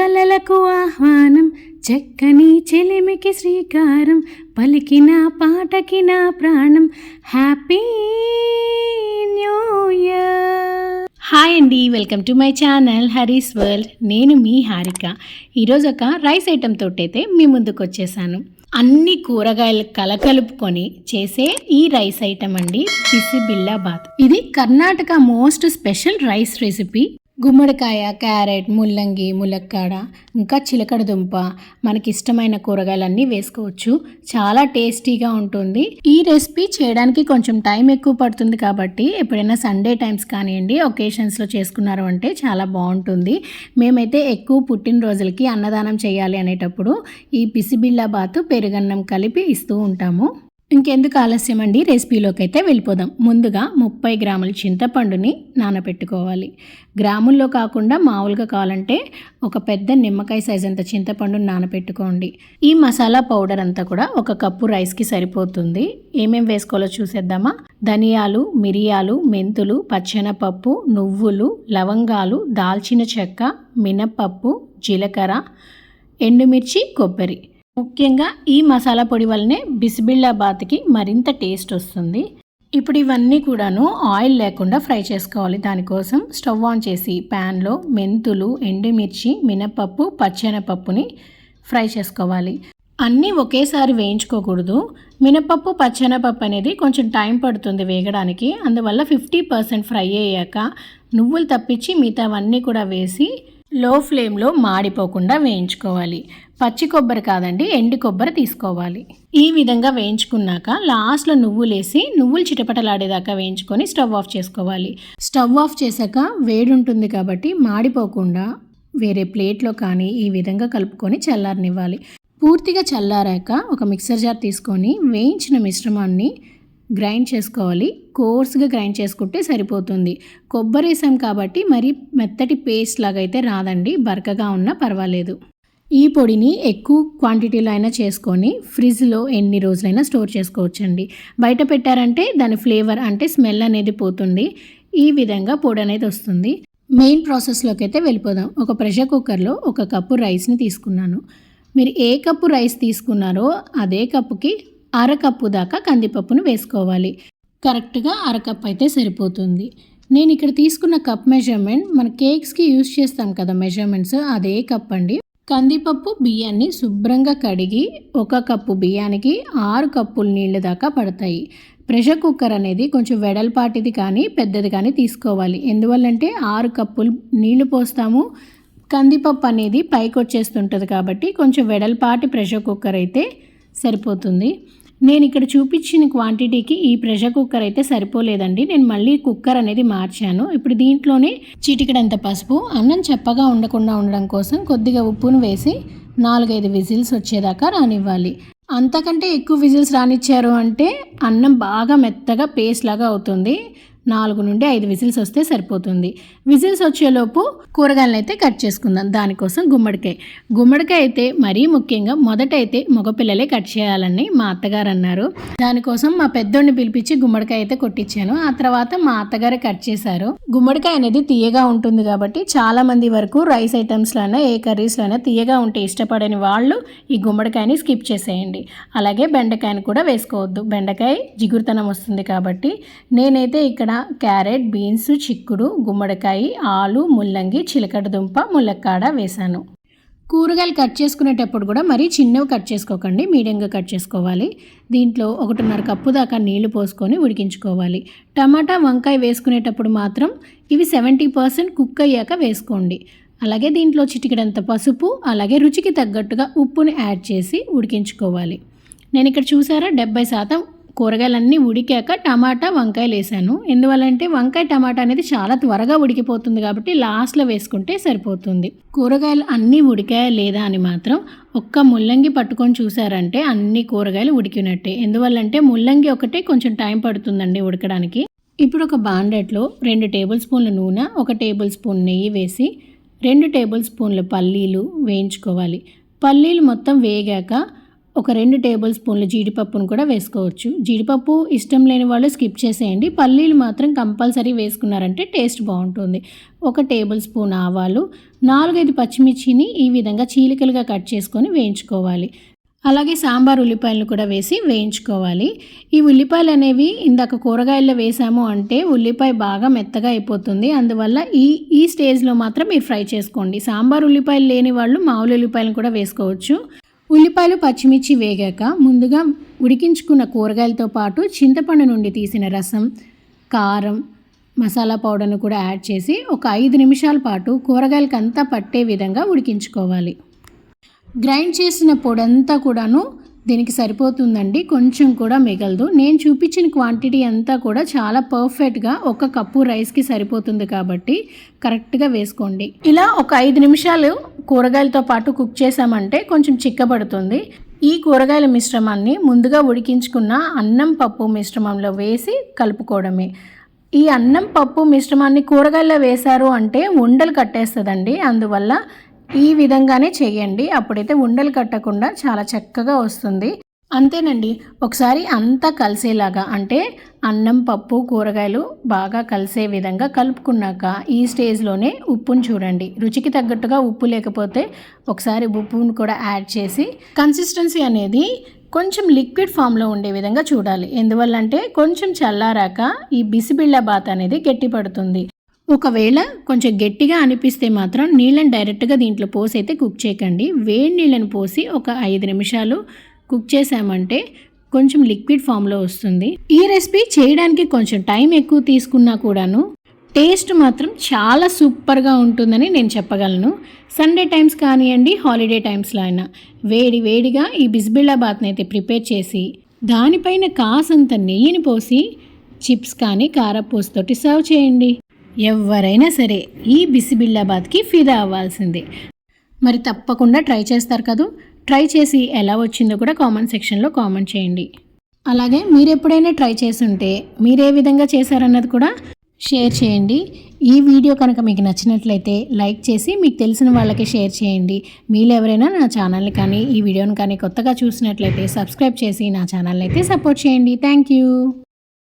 కలలకు ఆహ్వానం చక్కని చెలిమికి శ్రీకారం పలికిన పాటకి నా ప్రాణం. Happy new year! హాయ్ అండి welcome to my channel Haris world. నేను మీ హారిక. ఈరోజు ఒక రైస్ ఐటెం తోటైతే మీ ముందుకు వచ్చేసాను. అన్ని కూరగాయలు కలకలుపుకొని చేసే ఈ రైస్ ఐటెం అండి బిసిబిల్లా బాత్. ఇది Karnataka most special rice recipe. గుమ్మడికాయ క్యారెట్ ముల్లంగి ములక్కాడ ఇంకా చిలకడ దుంప మనకి ఇష్టమైన కూరగాయలన్నీ వేసుకోవచ్చు. చాలా టేస్టీగా ఉంటుంది. ఈ రెసిపీ చేయడానికి కొంచెం టైం ఎక్కువ పడుతుంది కాబట్టి ఎప్పుడైనా సండే టైమ్స్ కానివ్వండి ఒకేషన్స్లో చేసుకున్నారు అంటే చాలా బాగుంటుంది. మేమైతే ఎక్కువ పుట్టినరోజులకి అన్నదానం చేయాలి అనేటప్పుడు ఈ పిసిబిళ్ళ బాతు పెరుగన్నం కలిపి ఇస్తూ ఉంటాము. ఇంకెందుకు ఆలస్యం అండి రెసిపీలోకి అయితే వెళ్ళిపోదాం. ముందుగా ముప్పై గ్రాముల చింతపండుని నానబెట్టుకోవాలి గ్రాముల్లో కాకుండా మామూలుగా కావాలంటే ఒక పెద్ద నిమ్మకాయ సైజ్ అంత చింతపండుని నానబెట్టుకోండి ఈ మసాలా పౌడర్ అంతా కూడా ఒక కప్పు రైస్కి సరిపోతుంది. ఏమేం వేసుకోవాలో చూసేద్దామా? ధనియాలు మిరియాలు మెంతులు పచ్చెనపప్పు నువ్వులు లవంగాలు దాల్చిన చెక్క మినపప్పు జీలకర్ర ఎండుమిర్చి కొబ్బరి. ముఖ్యంగా ఈ మసాలా పొడి వల్లనే బిసిబిళ్ళాబాత్కి మరింత టేస్ట్ వస్తుంది. ఇప్పుడు ఇవన్నీ కూడాను ఆయిల్ లేకుండా ఫ్రై చేసుకోవాలి. దానికోసం స్టవ్ ఆన్ చేసి ప్యాన్లో మెంతులు ఎండుమిర్చి మినపప్పు పచ్చెనపప్పుని ఫ్రై చేసుకోవాలి. అన్నీ ఒకేసారి వేయించుకోకూడదు. మినపప్పు పచ్చెనపప్పు అనేది కొంచెం టైం పడుతుంది వేగడానికి. అందువల్ల ఫిఫ్టీ పర్సెంట్ ఫ్రై అయ్యాక నువ్వులు తప్పించి మిగతావన్నీ కూడా వేసి లో ఫ్లేమ్లో మాడిపోకుండా వేయించుకోవాలి. పచ్చి కొబ్బరి కాదండి ఎండి కొబ్బరి తీసుకోవాలి. ఈ విధంగా వేయించుకున్నాక లాస్ట్లో నువ్వులేసి నువ్వులు చిటపటలాడేదాకా వేయించుకొని స్టవ్ ఆఫ్ చేసుకోవాలి. స్టవ్ ఆఫ్ చేశాక వేడి ఉంటుంది కాబట్టి మాడిపోకుండా వేరే ప్లేట్లో కానీ ఈ విధంగా కలుపుకొని చల్లారనివ్వాలి. పూర్తిగా చల్లారాక ఒక మిక్సర్ జార్ తీసుకొని వేయించిన మిశ్రమాన్ని గ్రైండ్ చేసుకోవాలి. కోర్స్గా గ్రైండ్ చేసుకుంటే సరిపోతుంది. కొబ్బరి వేసాం కాబట్టి మరి మెత్తటి పేస్ట్ లాగా అయితే రాదండి. బరకగా ఉన్నా పర్వాలేదు. ఈ పొడిని ఎక్కువ క్వాంటిటీలో అయినా చేసుకొని ఫ్రిడ్జ్లో ఎన్ని రోజులైనా స్టోర్ చేసుకోవచ్చండి. బయట పెట్టారంటే దాని ఫ్లేవర్ అంటే స్మెల్ అనేది పోతుంది. ఈ విధంగా పొడి అనేది వస్తుంది. మెయిన్ ప్రాసెస్లోకి అయితే వెళ్ళిపోదాం. ఒక ప్రెషర్ కుక్కర్లో ఒక కప్పు రైస్ని తీసుకున్నాను. మీరు ఏ కప్పు రైస్ తీసుకున్నారో అదే కప్పుకి అరకప్పు దాకా కందిపప్పును వేసుకోవాలి. కరెక్ట్గా అరకప్పు అయితే సరిపోతుంది. నేను ఇక్కడ తీసుకున్న కప్ మెజర్మెంట్ మన కేక్స్కి యూస్ చేస్తాం కదా మెజర్మెంట్స్ అదే కప్ అండి. కందిపప్పు బియ్యాన్ని శుభ్రంగా కడిగి ఒక కప్పు బియ్యానికి ఆరు కప్పులు నీళ్ళు దాకా పడతాయి. ప్రెషర్ కుక్కర్ అనేది కొంచెం వెడల్పాటిది కానీ పెద్దది కానీ తీసుకోవాలి. ఎందువల్లంటే ఆరు కప్పులు నీళ్ళు పోస్తాము. కందిపప్పు అనేది పైకి వచ్చేస్తుంటుంది కాబట్టి కొంచెం వెడల్పాటి ప్రెషర్ కుక్కర్ అయితే సరిపోతుంది. నేను ఇక్కడ చూపించిన క్వాంటిటీకి ఈ ప్రెషర్ కుక్కర్ అయితే సరిపోలేదండి. నేను మళ్ళీ కుక్కర్ అనేది మార్చాను. ఇప్పుడు దీంట్లోనే చిటికడంత పసుపు అన్నం చెప్పగా ఉండకుండా ఉండడం కోసం కొద్దిగా ఉప్పును వేసి నాలుగైదు విజిల్స్ వచ్చేదాకా రానివ్వాలి. అంతకంటే ఎక్కువ విజిల్స్ రానిచ్చారు అంటే అన్నం బాగా మెత్తగా పేస్ట్ లాగా అవుతుంది. నాలుగు నుండి ఐదు విజిల్స్ వస్తే సరిపోతుంది. విజిల్స్ వచ్చేలోపు కూరగాయలను అయితే కట్ చేసుకుందాం. దానికోసం గుమ్మడికాయ. గుమ్మడికాయ అయితే మరీ ముఖ్యంగా మొదట అయితే మగపిల్లలే కట్ చేయాలని మా అత్తగారు అన్నారు. దానికోసం మా పెద్దోడిని పిలిపించి గుమ్మడికాయ అయితే కొట్టించాను ఆ తర్వాత మా అత్తగారు కట్ చేశారు. గుమ్మడికాయ అనేది తీయగా ఉంటుంది కాబట్టి చాలా మంది వరకు రైస్ ఐటమ్స్లోనే ఏ కర్రీస్లోనే తీయగా ఉంటే ఇష్టపడని వాళ్ళు ఈ గుమ్మడికాయని స్కిప్ చేసేయండి. అలాగే బెండకాయని కూడా వేసుకోవద్దు. బెండకాయ జిగురుతనం వస్తుంది కాబట్టి నేనైతే ఇక్కడ క్యారెట్ బీన్స్ చిక్కుడు గుమ్మడికాయ ఆలు ముల్లంగి చిలకడ దుంప ములక్కాడ వేశాను. కూరగాయలు కట్ చేసుకునేటప్పుడు కూడా మరీ చిన్నవి కట్ చేసుకోకండి మీడియంగా కట్ చేసుకోవాలి. దీంట్లో ఒకటిన్నర కప్పు దాకా నీళ్ళు పోసుకొని ఉడికించుకోవాలి. టమాటా వంకాయ వేసుకునేటప్పుడు మాత్రం ఇవి సెవెంటీ పర్సెంట్ కుక్ అయ్యాక వేసుకోండి. అలాగే దీంట్లో చిటికెడంత పసుపు అలాగే రుచికి తగ్గట్టుగా ఉప్పుని యాడ్ చేసి ఉడికించుకోవాలి. నేను ఇక్కడ చూసారా డెబ్బై శాతం కూరగాయలన్నీ ఉడికాక టమాటా వంకాయలు వేసాను ఎందువల్లంటే వంకాయ టమాటా అనేది చాలా త్వరగా ఉడికిపోతుంది కాబట్టి లాస్ట్లో వేసుకుంటే సరిపోతుంది. కూరగాయలు అన్నీ ఉడికాయా లేదా అని మాత్రం ఒక్క ముల్లంగి పట్టుకొని చూసారంటే అన్ని కూరగాయలు ఉడికినట్టే. ఎందువల్లంటే ముల్లంగి ఒకటే కొంచెం టైం పడుతుందండి ఉడకడానికి. ఇప్పుడు ఒక బాండెట్లో రెండు టేబుల్ స్పూన్ల నూనె ఒక టేబుల్ స్పూన్ నెయ్యి వేసి రెండు టేబుల్ స్పూన్ల పల్లీలు వేయించుకోవాలి. పల్లీలు మొత్తం వేగాక ఒక రెండు టేబుల్ స్పూన్లు జీడిపప్పును కూడా వేసుకోవచ్చు. జీడిపప్పు ఇష్టం లేని వాళ్ళు స్కిప్ చేసేయండి. పల్లీలు మాత్రం కంపల్సరీ వేసుకున్నారంటే టేస్ట్ బాగుంటుంది. ఒక టేబుల్ స్పూన్ ఆవాలు నాలుగైదు పచ్చిమిర్చిని ఈ విధంగా చీలికలుగా కట్ చేసుకొని వేయించుకోవాలి. అలాగే సాంబార్ ఉల్లిపాయలను కూడా వేసి వేయించుకోవాలి. ఈ ఉల్లిపాయలు అనేవి ఇందాక కూరగాయల్లో వేసాము అంటే ఉల్లిపాయ బాగా మెత్తగా అయిపోతుంది. అందువల్ల ఈ ఈ స్టేజ్లో మాత్రం మీరు ఫ్రై చేసుకోండి. సాంబార్ ఉల్లిపాయలు లేని వాళ్ళు మామూలు ఉల్లిపాయలను కూడా వేసుకోవచ్చు. ఉల్లిపాయలు పచ్చిమిర్చి వేగాక ముందుగా ఉడికించుకున్న కూరగాయలతో పాటు చింతపండు నుండి తీసిన రసం కారం మసాలా పౌడర్ను కూడా యాడ్ చేసి ఒక ఐదు నిమిషాల పాటు కూరగాయలకి అంతా పట్టే విధంగా ఉడికించుకోవాలి. గ్రైండ్ చేసిన పొడంతా కూడాను దీనికి సరిపోతుందండి. కొంచెం కూడా మిగలదు. నేను చూపించిన క్వాంటిటీ అంతా కూడా చాలా పర్ఫెక్ట్గా ఒక కప్పు రైస్కి సరిపోతుంది కాబట్టి కరెక్ట్గా వేసుకోండి. ఇలా ఒక ఐదు నిమిషాలు కూరగాయలతో పాటు కుక్ చేసామంటే కొంచెం చిక్కబడుతుంది. ఈ కూరగాయల మిశ్రమాన్ని ముందుగా ఉడికించుకున్న అన్నం పప్పు మిశ్రమంలో వేసి కలుపుకోవడమే. ఈ అన్నం పప్పు మిశ్రమాన్ని కూరగాయల్లో వేశారు అంటే ఉండలు కట్టేస్తుందండి. అందువల్ల ఈ విధంగానే చేయండి. అప్పుడైతే ఉండలు కట్టకుండా చాలా చక్కగా వస్తుంది. అంతేనండి. ఒకసారి అంతా కలిసేలాగా అంటే అన్నం పప్పు కూరగాయలు బాగా కలిసే విధంగా కలుపుకున్నాక ఈ స్టేజ్లోనే ఉప్పును చూడండి. రుచికి తగ్గట్టుగా ఉప్పు లేకపోతే ఒకసారి ఉప్పును కూడా యాడ్ చేసి కన్సిస్టెన్సీ అనేది కొంచెం లిక్విడ్ ఫామ్లో ఉండే విధంగా చూడాలి. ఎందువల్లంటే కొంచెం చల్లారాక ఈ బిసిబిళ్ళ బాత్ అనేది గట్టిపడుతుంది. ఒకవేళ కొంచెం గట్టిగా అనిపిస్తే మాత్రం నీళ్ళని డైరెక్ట్గా దీంట్లో పోసి అయితే కుక్ చేయకండి. వేడి నీళ్ళని పోసి ఒక ఐదు నిమిషాలు కుక్ చేసామంటే కొంచెం లిక్విడ్ ఫామ్లో వస్తుంది. ఈ రెసిపీ చేయడానికి కొంచెం టైం ఎక్కువ తీసుకున్నా కూడాను టేస్ట్ మాత్రం చాలా సూపర్గా ఉంటుందని నేను చెప్పగలను. సండే టైమ్స్ కానివ్వండి హాలిడే టైమ్స్లో అయినా వేడి వేడిగా ఈ బిస్బిళ్ళాబాత్ని అయితే ప్రిపేర్ చేసి దానిపైన కాసంత నెయ్యిని పోసి చిప్స్ కానీ కారపూసతోటి సర్వ్ చేయండి. ఎవరైనా సరే ఈ బిసిబిల్లాబాద్కి ఫిదా అవ్వాల్సిందే. మరి తప్పకుండా ట్రై చేస్తారు కదూ? ట్రై చేసి ఎలా వచ్చిందో కూడా కామెంట్ సెక్షన్లో కామెంట్ చేయండి. అలాగే మీరు ఎప్పుడైనా ట్రై చేస్తుంటే మీరు ఏ విధంగా చేశారన్నది కూడా షేర్ చేయండి. ఈ వీడియో కనుక మీకు నచ్చినట్లయితే లైక్ చేసి మీకు తెలిసిన వాళ్ళకి షేర్ చేయండి. మీరు ఎవరైనా నా ఛానల్ని కానీ ఈ వీడియోని కానీ కొత్తగా చూసినట్లయితే సబ్స్క్రైబ్ చేసి నా ఛానల్ని అయితే సపోర్ట్ చేయండి. Thank you.